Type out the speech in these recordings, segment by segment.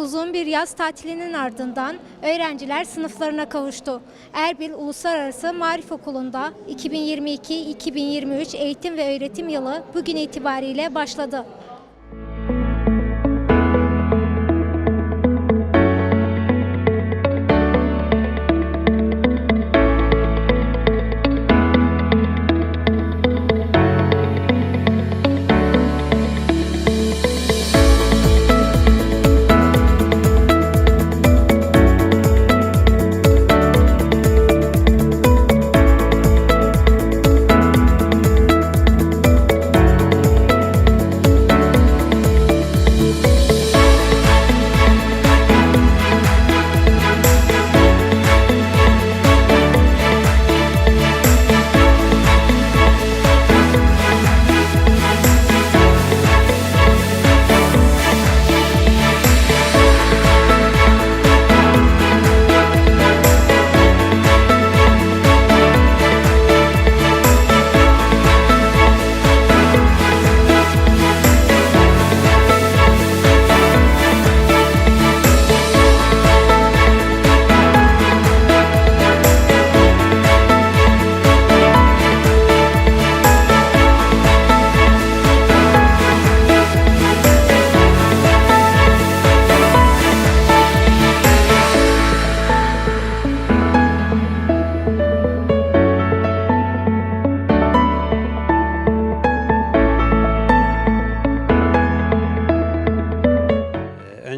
Uzun bir yaz tatilinin ardından öğrenciler sınıflarına kavuştu. Erbil Uluslararası Marif Okulu'nda 2022-2023 eğitim ve öğretim yılı bugün itibariyle başladı.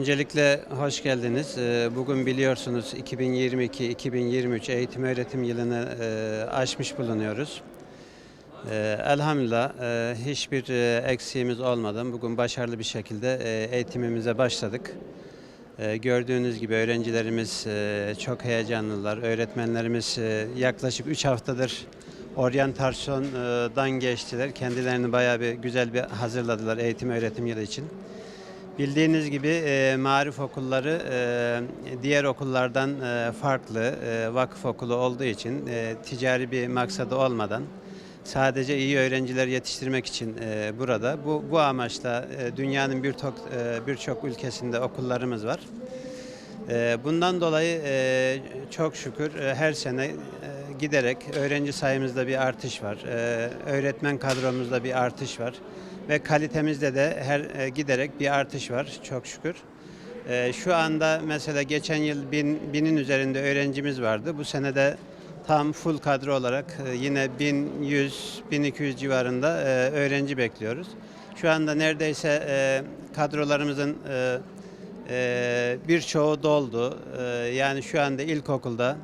Öncelikle hoş geldiniz. Ee, Bugün biliyorsunuz 2022-2023 eğitim öğretim yılını e, aşmış bulunuyoruz. Ee, Elhamdülillah e, hiçbir e, eksiğimiz olmadan bugün başarılı bir şekilde eğitimimize başladık. Gördüğünüz gibi öğrencilerimiz çok heyecanlılar. Öğretmenlerimiz yaklaşık 3 haftadır oryantasyondan geçtiler. Kendilerini bayağı bir güzel bir hazırladılar eğitim öğretim yılı için. Bildiğiniz gibi e, marif okulları e, diğer okullardan e, farklı e, vakıf okulu olduğu için e, ticari bir maksadı olmadan sadece iyi öğrenciler yetiştirmek için e, burada. Bu bu amaçla e, dünyanın birçok e, birçok ülkesinde okullarımız var. E, bundan dolayı e, çok şükür e, her sene e, giderek öğrenci sayımızda bir artış var. E, öğretmen kadromuzda bir artış var ve kalitemizde de her e, giderek bir artış var çok şükür. E, şu anda mesela geçen yıl bin, binin üzerinde öğrencimiz vardı. Bu sene de tam full kadro olarak e, yine 1100-1200 civarında öğrenci bekliyoruz. Şu anda neredeyse kadrolarımızın birçoğu doldu. Yani şu anda ilkokulda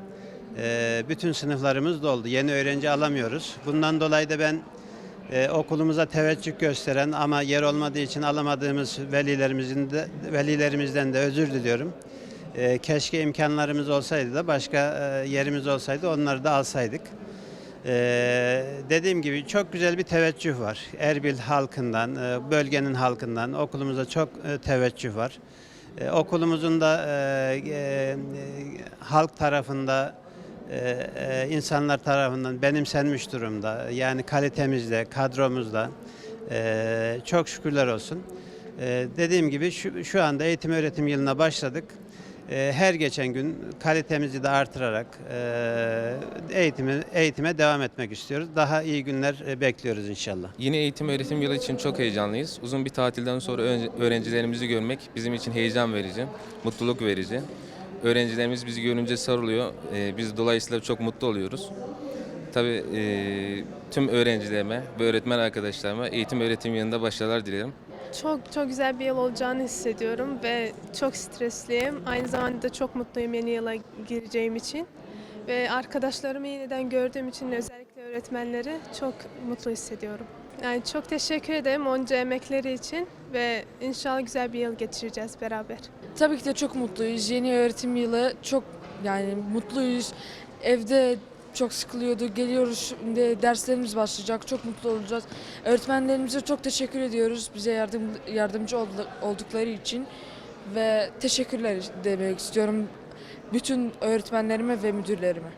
bütün sınıflarımız doldu. Yeni öğrenci alamıyoruz. Bundan dolayı da ben e, okulumuza teveccüh gösteren ama yer olmadığı için alamadığımız velilerimizin de, velilerimizden de özür diliyorum. E, keşke imkanlarımız olsaydı da başka e, yerimiz olsaydı onları da alsaydık. E, dediğim gibi çok güzel bir teveccüh var. Erbil halkından, e, bölgenin halkından okulumuza çok e, teveccüh var. E, okulumuzun da e, e, halk tarafında insanlar tarafından benimsenmiş durumda. Yani kalitemizde, kadromuzda e, çok şükürler olsun. E, dediğim gibi şu, şu anda eğitim öğretim yılına başladık. E, her geçen gün kalitemizi de artırarak e, eğitime, eğitime devam etmek istiyoruz. Daha iyi günler e, bekliyoruz inşallah. Yeni eğitim öğretim yılı için çok heyecanlıyız. Uzun bir tatilden sonra öğren- öğrencilerimizi görmek bizim için heyecan verici, mutluluk verici. Öğrencilerimiz bizi görünce sarılıyor. Ee, biz dolayısıyla çok mutlu oluyoruz. Tabii e, tüm öğrencilerime ve öğretmen arkadaşlarıma eğitim öğretim yılında başarılar dilerim. Çok çok güzel bir yıl olacağını hissediyorum ve çok stresliyim. Aynı zamanda çok mutluyum yeni yıla gireceğim için. Ve arkadaşlarımı yeniden gördüğüm için özellikle öğretmenleri çok mutlu hissediyorum. Yani çok teşekkür ederim onca emekleri için ve inşallah güzel bir yıl geçireceğiz beraber. Tabii ki de çok mutluyuz. Yeni öğretim yılı çok yani mutluyuz. Evde çok sıkılıyorduk. Geliyoruz şimdi derslerimiz başlayacak. Çok mutlu olacağız. Öğretmenlerimize çok teşekkür ediyoruz. Bize yardım yardımcı oldu- oldukları için ve teşekkürler demek istiyorum bütün öğretmenlerime ve müdürlerime.